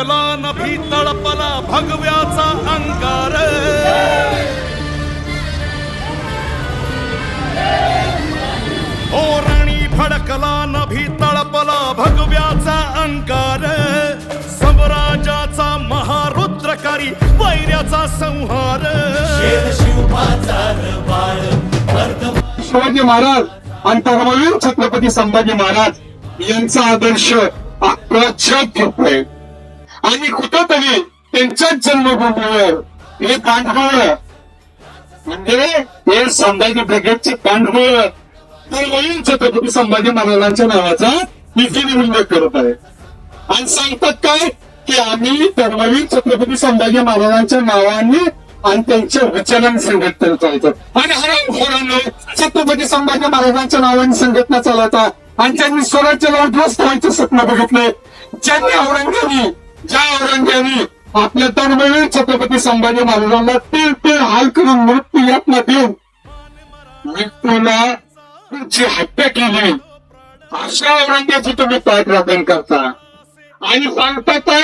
भडकला नभी तळपला भगव्याचा अंगार. ओ रणी भडकला नभी तळपला भगव्याचा अंकार स्वराजाचा महारुद्रकारी वैर्याचा संहार. शिवाजी महाराज आणि धर्मवीर छत्रपती संभाजी महाराज यांचा आदर्श अप्रच्छेद घेतोय. आणि कुठंतरी त्यांच्याच जन्मभूमीवर हे कांडगोळ म्हणजे हे संभाजी ब्रिगेडचे ते वही छत्रपती संभाजी महाराजांच्या नावाचा विधिनी उल्लेख करत आहे. आणि सांगतात काय? की आम्ही धर्मवीर छत्रपती संभाजी महाराजांच्या नावाने आणि त्यांच्या विचारांनी संघटना चालतो आणि हरामखोरांनो छत्रपती संभाजी महाराजांच्या नावाने संघटना चालवता आणि त्यांनी स्वराज्याला उद्ध्वस्त व्हायचं स्वप्न बघितले ज्यांनी औरंगजेबी ज्या औरंगाने आपल्या धर्मवीर छत्रपती संभाजी महाराजांना तीळ तीळ हाल करून मृत्यू यातना देऊन मृत्यूला जी हत्या केली. अशा औरंगाची तुम्ही पाठराखण करता. आणि सांगता काय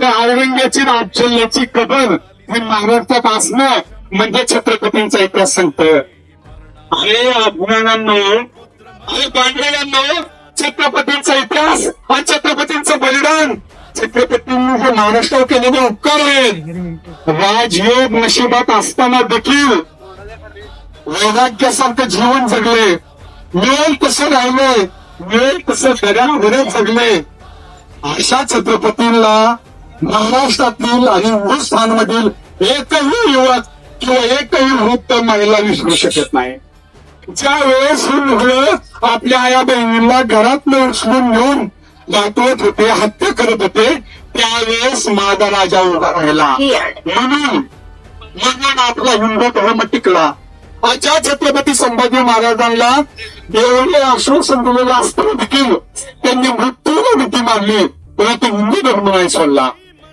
त्या औरंगाची राज्याची कबर हे महाराष्ट्रात असणं म्हणजे छत्रपतींचा इतिहास सांगत अरे अभिमानांनो अरे पांढऱ्यांनो छत्रपतींचा इतिहास आणि छत्रपतींचं बलिदान छत्रपतींनी हे महाराष्ट्रावर केलेले उपकार आहेत. राजयोग नशिबात असताना देखील वैराग्यासारखं जीवन जगले. मिळेल तसं राहिले मिळेल तसं दर्या जगले. अशा छत्रपतींना महाराष्ट्रातील आणि हिंदुस्थानमधील एकही युवक किंवा एकही वृत्त महिला विसरू शकत नाही. ज्या वेळेस ही मुलं आपल्या आया बहिणीला घरात उचलून घेऊन दाखवत होते हत्या करत होते त्यावेळेस माझा राजा उभा राहिला. म्हणून म्हणून आपला हिंदू धर्म टिकला ज्या छत्रपती संभाजी महाराजांना एवढे आश्वासन दिलेलं असताना देखील त्यांनी मृत्यूला भीती मारली परंतु हिंदू धर्म नाही सोडला.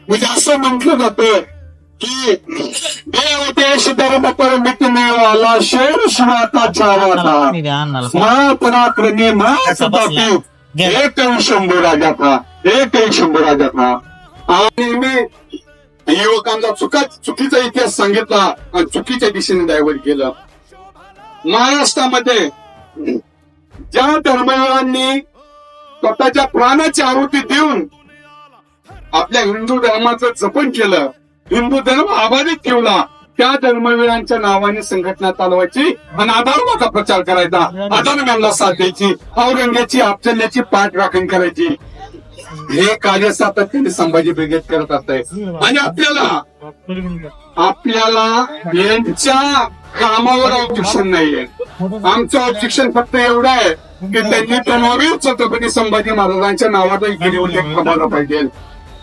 म्हणजे असं म्हटलं जातं की देवते सिद्धार्थ परमिती मिळाला शेर शिवाचा चावाला महापराक्रमी महासतापी एक शंभू राजाचा एकही शंभू राजाचा आणि मी युवकांचा चुका चुकीचा इतिहास सांगितला आणि चुकीच्या दिशेने डायव्हर्ट केलं महाराष्ट्रामध्ये ज्या धर्मवीरांनी स्वतःच्या प्राणाची आहुती देऊन आपल्या हिंदू धर्माचं जपन केलं हिंदू धर्म अबाधित ठेवला त्या धर्मवीरांच्या नावाने संघटना चालवायची आणि अधर्माचा प्रचार करायचा. अधर्मांना साथ द्यायची औरंग्याची अफजल्याची पाठ राखण करायची. हे कार्य सातत्याने संभाजी ब्रिगेड करत असत आणि आपल्याला आपल्याला यांच्या कामावर ऑब्जेक्शन नाहीये. आमचं ऑब्जेक्शन फक्त एवढं आहे की त्यांनी धर्मवीर छत्रपती संभाजी महाराजांच्या नावाचा इकडे उल्लेख कमावला पाहिजे.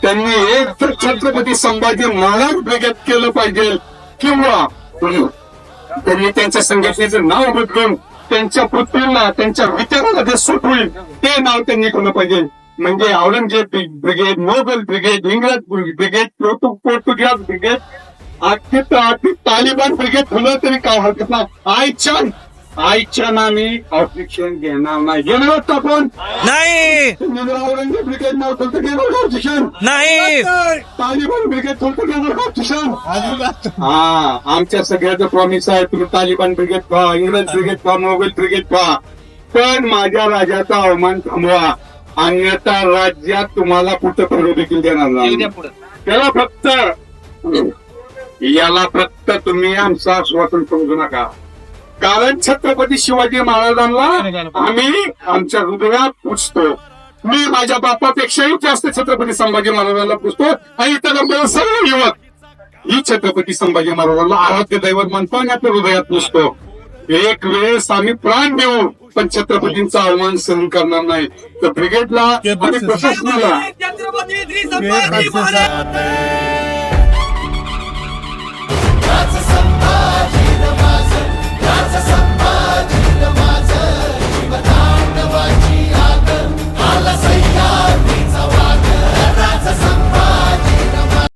त्यांनी एक छत्रपती संभाजी महाराज ब्रिगेड केलं पाहिजे. किंवा त्यांनी त्यांच्या संघटनेचं नाव बदलून त्यांच्या पृथ्वीला त्यांच्या विचाराला जे सूट होईल ते नाव त्यांनी केलं पाहिजे. म्हणजे औरंगजेब ब्रिगेड मोगल ब्रिगेड इंग्रज ब्रिगेड पोर्तु पोर्तुगीज ब्रिगेड अख्खी तालिबान ब्रिगेड होलं तरी काय हरकत नाही. आय आयच्या आईच्या नामी ऑब्जेक्शन घेणार नाही. घेणार का आपण? नाही. तुम्ही जर औरंगजेब ब्रिगेड नाव तर घेणार का ऑब्जेक्शन नाही. तालिबान ब्रिगेड तर घेणार का ऑब्जेक्शन हा आमच्या सगळ्याचं प्रॉमिस आहे तुम्ही तालिबान ब्रिगेड पहा इंग्रज ब्रिगेड पहा मोगल ब्रिगेड पहा पण माझ्या राजाचा अवमान थांबवा. अन्यथा राज्यात तुम्हाला कुठं पडू देखील देणार नाही. त्याला फक्त याला फक्त तुम्ही आमचा स्वातंत्र्य समजू नका. कारण छत्रपती शिवाजी महाराजांना आम्ही आमच्या हृदयात पुजतो. मी माझ्या बापापेक्षाही जास्त छत्रपती संभाजी महाराजांना पुजतो. आणि त्याला सर्व युवक ही छत्रपती संभाजी महाराजांना आराध्य दैवत मानतो आणि आपल्या हृदयात पुजतो. एक वेळेस आम्ही प्राण देऊ पण छत्रपतींचा अवमान सहन करणार नाही. तर ब्रिगेडला आणि प्रशासनाला sa sa sa